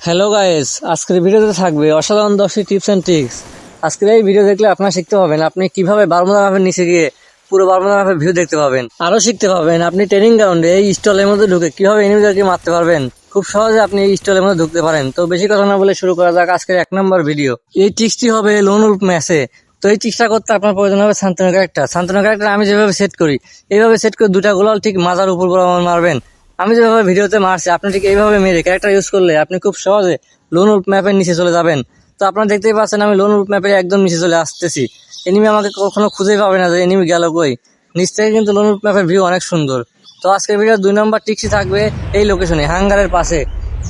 Hello guys আজকের ভিডিওতে থাকবে অসাধারণ দশটি টিপস অ্যান্ড ট্রিক্স। আজকের এই ভিডিও দেখলে আপনারা শিখতে পাবেন আপনি কীভাবে বারমুদা ম্যাপের নিচে গিয়ে পুরো বারমুদা ম্যাপের ভিউ দেখতে পাবেন আরও শিখতে পাবেন আপনি ট্রেনিং গ্রাউন্ডে এই স্টলের মধ্যে ঢুকে কীভাবে এনিমিদেরকে মারতে পারবেন। খুব সহজে আপনি এই স্টলের মধ্যে ঢুকতে পারেন। তো বেশি কথা না বলে শুরু করা যাক আজকের এক নম্বর ভিডিও এই ট্রিক্সটি হবে লোন উল্প ম্যাচে তো এই ট্রিক্সটা করতে আপনার প্রয়োজন হবে শান্তনু ক্যারেক্টার শান্তনু ক্যারেক্টার আমি যেভাবে সেট করি, এইভাবে সেট করে দুটা গোলাল ঠিক মাজার উপর বরাবর মারবেন। আমি যেভাবে ভিডিওতে মারছি, আপনি ঠিক এইভাবে মেরে ক্যারেক্টার ইউজ করলে আপনি খুব সহজে লোন উল্প ম্যাপের নিচে চলে যাবেন। তো আপনারা দেখতেই পাচ্ছেন আমি লোন উল্প ম্যাপের একদম নিচে চলে আসতেছি। এনিমি আমাকে কখনো খুঁজেই পাবে না যে এনিমি গেল কই। নিচ থেকে কিন্তু লোন উল্প ম্যাপের ভিউ অনেক সুন্দর। তো আজকের ভিডিও দুই নম্বর টিক্সি থাকবে এই লোকেশনে হাঙ্গারের পাশে।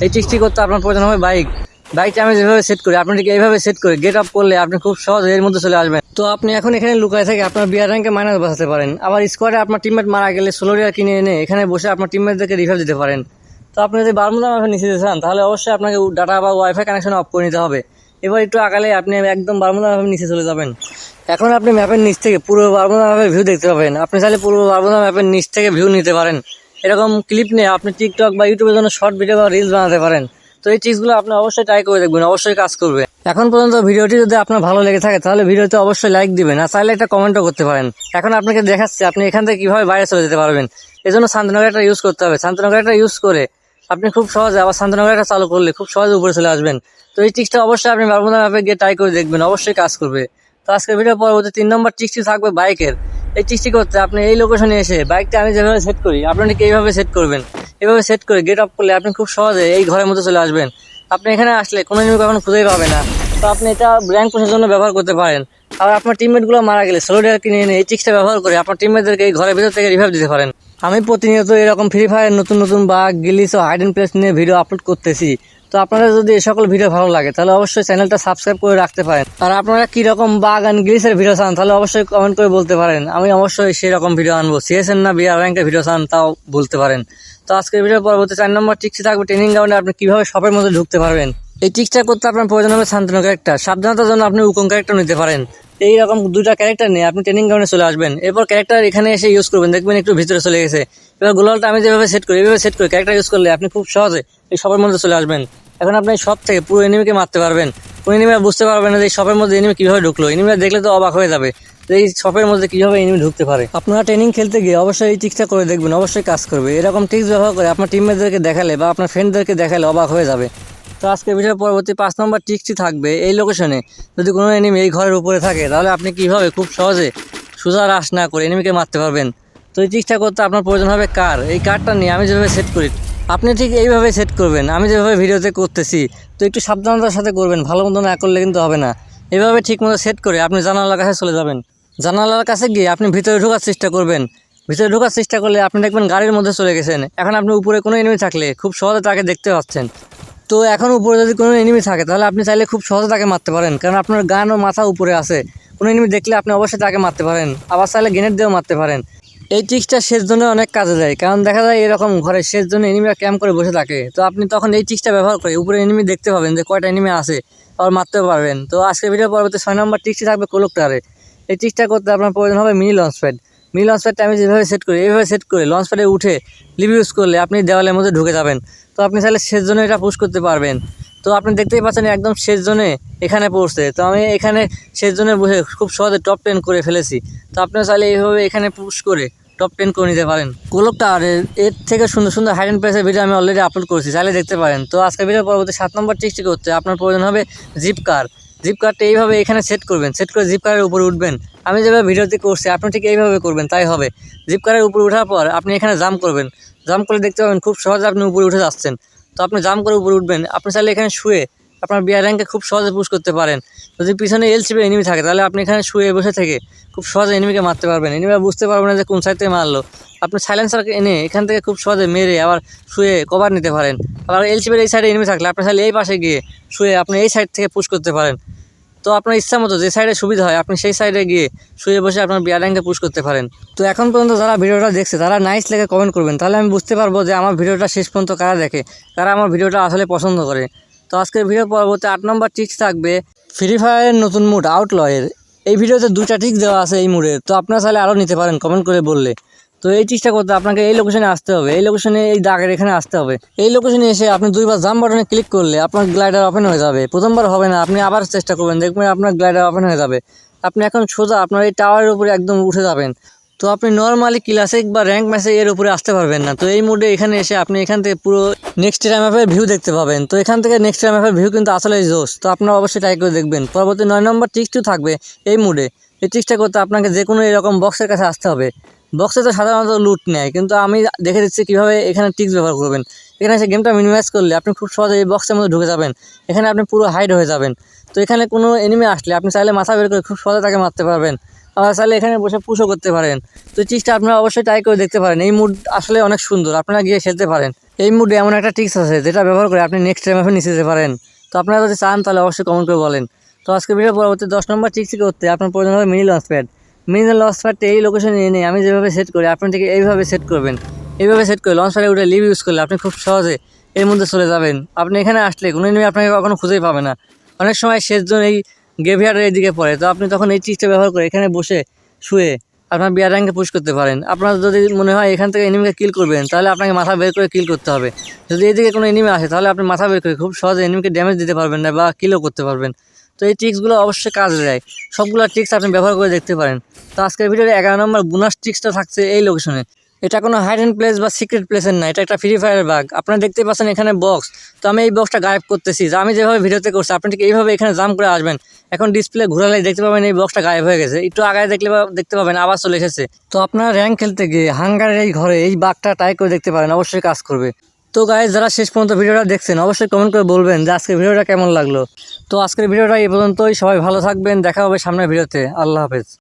এই টিক্সটি করতে আপনার প্রয়োজন হবে বাইক বাইকটা আমি যেভাবে সেট করি, আপনি ঠিক এইভাবে সেট করে গেট আপ করলে আপনি খুব সহজে এর মধ্যে চলে আসবেন। তো আপনি এখন এখানে লুকায় থাকে আপনার বিয়ার র্যাঙ্কে মাইনাস বাঁচাতে পারেন। আবার স্কোয়াডে আপনার টিমমেট মারা গেলে সোলোরিয়া কিনে এনে এখানে বসে আপনার টিমমেটদেরকে রিভাইভ দিতে পারেন। তো আপনি যদি বারমুদা ম্যাপে নিচে যেতে চান, তাহলে অবশ্যই আপনাকে ডাটা বা ওয়াইফাই কানেকশন অফ করে নিতে হবে। এবার একটু আগালে আপনি একদম বারমুদা ম্যাপের নিচে চলে যাবেন। এখন আপনি ম্যাপের নিচ থেকে পুরো বারমুদা ম্যাপের ভিউ দেখতে পাবেন। আপনি চাইলে পুরো বারমুদা ম্যাপের নিচ থেকে ভিউ নিতে পারেন। এরকম ক্লিপ নিয়ে আপনি টিকটক বা ইউটিউবের জন্য শর্ট ভিডিও বা রিলস বানাতে পারেন। তো এই চিজগুলো আপনি অবশ্যই ট্রাই করে দেখবেন, অবশ্যই কাজ করবে এখন পর্যন্ত ভিডিওটি যদি আপনার ভালো লেগে থাকে, তাহলে ভিডিওতে অবশ্যই লাইক দিবেন, আর চাইলে একটা কমেন্টও করতে পারেন। এখন আপনাকে দেখাচ্ছি, আপনি এখান থেকে কীভাবে বাইরে চলে যেতে পারবেন। এই জন্য শান্তনগরটা ইউজ করতে হবে। শান্তনগরটা ইউজ করে আপনি খুব সহজে আবার শান্তনগরটা চালু করলে খুব সহজে উপরে চলে আসবেন। তো এই ট্রিক্সটা অবশ্যই আপনি বারমুদা ম্যাপে গিয়ে ট্রাই করে দেখবেন, অবশ্যই কাজ করবে। তো আজকের ভিডিও পরবর্তী তিন নম্বর ট্রিক্সটি থাকবে বাইকের এই ট্রিক্সটি করতে, আপনি এই লোকেশনে এসে বাইকটা আমি যেভাবে সেট করি, আপনি ঠিক এইভাবে সেট করবেন। এভাবে সেট করে গেট আপ করলে আপনি খুব সহজে এই ঘরের মধ্যে চলে আসবেন। আপনি এখানে আসলে কোনো জিনিস কখনো খুঁজেই পাবে না। তো আপনি এটা ব্র্যাঙ্ক পোষার জন্য ব্যবহার করতে পারেন। আর আপনার টিমমেটগুলো মারা গেলে সোলোডিয়ার কিনে এনে এই ট্রিক্সটা ব্যবহার করে আপনার টিমমেটদেরকে এই ঘরের ভিতর থেকে রিভাইভ দিতে পারেন। আমি প্রতিনিয়ত এরকম ফ্রি ফায়ার নতুন নতুন বাগ গিলিস ও হাইডেন প্লেস নিয়ে ভিডিও আপলোড করতেছি। তো আপনাদের যদি এই সকল ভিডিও ভালো লাগে, তাহলে অবশ্যই চ্যানেলটা সাবস্ক্রাইব করে রাখতে পারেন। আর আপনারা কি রকম বাগ অ্যান্ড ভিডিও চান, তাহলে অবশ্যই কমেন্ট করে বলতে পারেন। আমি অবশ্যই সেই রকম ভিডিও আনব সিএসএন না বিআর র্যাঙ্কের ভিডিও চান, তাও বলতে পারেন। তো আজকের ভিডিও পরবর্তী চার নম্বর টিক্সি থাকবে ট্রেনিং গ্রাউন্ডে আপনি কীভাবে শপের মধ্যে ঢুকতে পারবেন। এই টিক্সটা করতে আপনার প্রয়োজন হবে শান্তনু ক্যারেক্টার সাবধানতার জন্য আপনি উকং ক্যারেক্টার নিতে পারেন। এই রকম দুটা ক্যারেক্টার নিয়ে আপনি ট্রেনিং গ্রাউন্ডে চলে আসবেন। এরপর ক্যারেক্টার এখানে এসে ইউজ করবেন, দেখবেন একটু ভিতরে চলে গেছে। এবার গোলালটা আমি যেভাবে সেট করি এইভাবে সেট করি ক্যারেক্টার ইউজ করলে আপনি খুব সহজে এই শপের মধ্যে চলে আসবেন। এখন আপনি সব থেকে পুরো এনিমিকে মারতে পারবেন। কোন এনিমিরা বুঝতে পারবেন না যে এই শপের মধ্যে এনিমি কীভাবে ঢুকলো। এনিমিরা দেখলে তো অবাক হয়ে যাবে এই শপের মধ্যে কীভাবে এনিমি ঢুকতে পারে। আপনারা ট্রেনিং খেলতে গিয়ে অবশ্যই এই টিক্সটা করে দেখবেন, অবশ্যই কাজ করবে। এরকম টিক্স ব্যবহার করে আপনার টিমমেটদেরকে দেখালে বা আপনার ফ্রেন্ডদেরকে দেখালে অবাক হয়ে যাবে। তো আজকে ভিডিওর পরবর্তী পাঁচ নম্বর টিক্সটি থাকবে এই লোকেশনে যদি কোনো এনিমি এই ঘরের উপরে থাকে, তাহলে আপনি কীভাবে খুব সহজে সোজা রাশ না করে এনিমিকে মারতে পারবেন? তো এই টিক্সটা করতে আপনার প্রয়োজন হবে কার? এই কারটা নিয়ে আমি যেভাবে সেট করি, আপনি ঠিক এইভাবে সেট করবেন। আমি যেভাবে ভিডিওতে করতেছি, তো একটু সাবধানতার সাথে করবেন, ভালো মতো না করলে কিন্তু হবে না। এভাবে ঠিক মতো সেট করে আপনি জানালার কাছে চলে যাবেন। জানালার কাছে গিয়ে আপনি ভিতরে ঢোকার চেষ্টা করবেন। ভিতরে ঢোকার চেষ্টা করলে আপনি দেখবেন গাড়ির মধ্যে চলে গেছেন। এখন আপনি উপরে কোনো এনিমি থাকলে খুব সহজে তাকে দেখতে পাচ্ছেন। তো এখন উপরে যদি কোনো এনিমি থাকে, তাহলে আপনি চাইলে খুব সহজে তাকে মারতে পারেন। কারণ আপনার গান ও মাথা উপরে আছে। কোনো এনিমি দেখলে আপনি অবশ্যই তাকে মারতে পারেন। আবার চাইলে গ্রেনেড দিয়েও মারতে পারেন। এই ট্রিক্সটা শেষ জন্য অনেক কাজে দেয়। কারণ দেখা যায় এরকম ঘরে শেষ জন্য এনিমিরা ক্যাম্প করে বসে থাকে। তো আপনি তখন এই ট্রিক্সটা ব্যবহার করে উপরে এনিমি দেখতে পাবেন যে কয়টা এনিমি আছে আবার মারতেও পারবেন। তো আজকে ভিডিও পরবর্তী ছয় নম্বর ট্রিক্সটি থাকবে কোলোক্টারে এই ট্রিক্সটা করতে আপনার প্রয়োজন হবে mini launch pad mini launch প্যাডটা আমি যেভাবে সেট করি, এইভাবে সেট করে লঞ্চ প্যাডে উঠে লিভ ইউজ করলে আপনি দেওয়ালের মধ্যে ঢুকে যাবেন। তো আপনি চাইলে শেষ জন্য এটা পুশ করতে পারবেন। তো আপনি দেখতেই পাচ্ছেন একদম শেষ জোনে এখানে পড়ছে তো আমি এখানে শেষ জোনে বসে খুব সহজে টপ টেন করে ফেলেছি। তো আপনিও চাইলে এইভাবে এখানে পুশ করে টপ টেন করে নিতে পারেন। কোলকটা আর এর- থেকে সুন্দর সুন্দর হাইড অ্যান্ড প্রেসের ভিডিও আমি অলরেডি আপলোড করেছি, চাইলে দেখতে পারেন। তো আজকে ভিডিও পরবর্তী সাত নম্বর টিক্সটি করতে আপনার প্রয়োজন হবে জিপ কার জিপ কারটা এইভাবে এখানে সেট করবেন সেট করে জিপ কারের উপরে উঠবেন। আমি যেভাবে ভিডিওতে করছি, আপনি ঠিক এইভাবে করবেন, তাই হবে। জিপ কারের উপরে ওঠার পর আপনি এখানে জাম্প করবেন। জাম্প করে দেখতে পাবেন খুব সহজে আপনি উপরে উঠে যাচ্ছেন। তো আপনি জাম্প করে উপরে উঠবেন। আপনি চাইলে এখানে শুয়ে আপনার বিয়ার র্যাঙ্কে খুব সহজে পুশ করতে পারেন। যদি পিছনে এল চিপে এনিমি থাকে, তাহলে আপনি এখানে শুয়ে বসে থেকে খুব সহজে এনিমিকে মারতে পারবেন। এনিমিরা বুঝতে পারবেন না যে কোন সাইড থেকে মারলো। আপনি সাইলেন্সারকে এনে এখান থেকে খুব সহজে মেরে আবার শুয়ে কভার নিতে পারেন। আবার এল চিপের এই সাইডে এনিমি থাকলে আপনি চাইলে এই পাশে গিয়ে শুয়ে আপনি এই সাইড থেকে পুশ করতে পারেন। তো আপনার ইচ্ছা মতো যে সাইডে সুবিধা হয়, আপনি সেই সাইডে গিয়ে শুয়ে বসে আপনার বিয়ার র্যাঙ্কে পুশ করতে পারেন। তো এখন পর্যন্ত যারা ভিডিওটা দেখছে, তারা নাইস লেগে কমেন্ট করবেন। তাহলে আমি বুঝতে পারব যে আমার ভিডিওটা শেষ পর্যন্ত কারা দেখে, কারা আমার ভিডিওটা আসলে পছন্দ করে। তো আজকের ভিডিও পরবর্তী আট নম্বর টিক্স থাকবে ফ্রি ফায়ারের নতুন মুড আউটলয়ের এই ভিডিওতে দুটা টিক্স দেওয়া আছে এই মুডের তো আপনারা চাইলে আরও নিতে পারেন কমেন্ট করে বললে। তো এই চেষ্টা করতে আপনাকে এই লোকেশনে আসতে হবে, এই লোকেশনে এই দাগের এখানে আসতে হবে। এই লোকেশনে এসে আপনি দুইবার জাম বাটনে ক্লিক করলে আপনার গ্লাইডার ওপেন হয়ে যাবে। প্রথমবার হবে না, আপনি আবার চেষ্টা করবেন, দেখবেন আপনার গ্লাইডার ওপেন হয়ে যাবে। আপনি এখন সোজা আপনার এই টাওয়ারের উপরে একদম উঠে যাবেন। তো আপনি নর্মালি ক্লাসিক বা র্যাঙ্ক ম্যাচে এর উপরে আসতে পারবেন না। তো এই মুডে এখানে এসে আপনি এখান থেকে পুরো নেক্সট টাইম অ্যাপের ভিউ দেখতে পাবেন। তো এখান থেকে নেক্সট টাইম অ্যাপের ভিউ কিন্তু আসলে জোস তো আপনারা অবশ্যই ট্রাই করে দেখবেন। পরবর্তী নয় নম্বর টিক্সটিও থাকবে এই মুডে এই টিক্সটা করতে আপনাকে যে কোনো এরকম বক্সের কাছে আসতে হবে। বক্সে তো সাধারণত লুট নেয়, কিন্তু আমি দেখে দিচ্ছি কীভাবে এখানে টিক্স ব্যবহার করবেন। এখানে এসে গেমটা মিনিমাইজ করলে আপনি খুব সহজে এই বক্সের মধ্যে ঢুকে যাবেন। এখানে আপনি পুরো হাইড হয়ে যাবেন। তো এখানে কোনো এনিমি আসলে আপনি চাইলে মাথা বের করে খুব সহজে তাকে মারতে পারবেন। আবার চাইলে এখানে বসে পুষও করতে পারেন। তো টিক্সটা আপনারা অবশ্যই ট্রাই করে দেখতে পারেন। এই মুড আসলে অনেক সুন্দর, আপনারা গিয়ে খেলতে পারেন। এই মুডে এমন একটা টিক্স আছে যেটা ব্যবহার করে আপনি নেক্সট টাইম আপনি নিচে যেতে পারেন। তো আপনারা যদি চান তাহলে অবশ্যই কমেন্ট করে বলেন। তো আজকে ভিডিও পরবর্তী দশ নম্বর টিক্সি করতে আপনার প্রয়োজন হবে mini launch pad mini launch প্যাডটা এই লোকেশনে এনে আমি যেভাবে সেট করি, আপনি ঠিক এইভাবে সেট করবেন। এইভাবে সেট করে লঞ্চ প্যাডে উঠে লিভ ইউজ করলে আপনি খুব সহজে এর মধ্যে চলে যাবেন। আপনি এখানে আসলে কোনো এনিমি আপনাকে কখনো খুঁজেই পাবে না। অনেক সময় শেষজন এই গেভিয়ারের এইদিকে পড়ে। তো আপনি তখন এই চিজটা ব্যবহার করে এখানে বসে শুয়ে আপনার বিয়ার র্যাঙ্কে পুশ করতে পারেন। আপনার যদি মনে হয় এখান থেকে এনিমিকে কিল করবেন, তাহলে আপনাকে মাথা বের করে কিল করতে হবে। যদি এদিকে কোনো এনিমি আসে, তাহলে আপনি মাথা বের করে খুব সহজে এনিমিকে ড্যামেজ দিতে পারবেন না বা কিলও করতে পারবেন। তো এই ট্রিক্সগুলো অবশ্যই কাজে দেয়। সবগুলো ট্রিক্স আপনি ব্যবহার করে দেখতে পারেন। তো আজকের ভিডিওতে এগারো নম্বর বোনাস ট্রিক্সটা থাকছে এই লোকেশনে এটা কোনো হাইড অ্যান্ড প্লেস বা সিক্রেট প্লেসের না, এটা একটা ফ্রি ফায়ার বাগ আপনারা দেখতে পাচ্ছেন এখানে বক্স তো আমি এই বক্সটা গায়েব করতেছি। যে আমি যেভাবে ভিডিওতে করছি, আপনি ঠিক এইভাবে এখানে জাম করে আসবেন। এখন ডিসপ্লে ঘোরালে দেখতে পাবেন এই বক্সটা গায়েব হয়ে গেছে। একটু আগে দেখলে দেখতে পাবেন, আবার চলে এসেছে। তো আপনারা র্যাঙ্ক খেলতে গিয়ে হাঙ্গারের এই ঘরে এই বাঘটা ট্রাই করে দেখতে পারেন। অবশ্যই কাজ করবে। তো গাইজ যারা শেষ পর্যন্ত ভিডিওটা দেখছেন, অবশ্যই কমেন্ট করে বলবেন যে আজকের ভিডিওটা কেমন লাগল। তো আজকের ভিডিওটা এই পর্যন্তই, সবাই ভালো থাকবেন, দেখা হবে সামনের ভিডিওতে। আল্লাহ হাফেজ।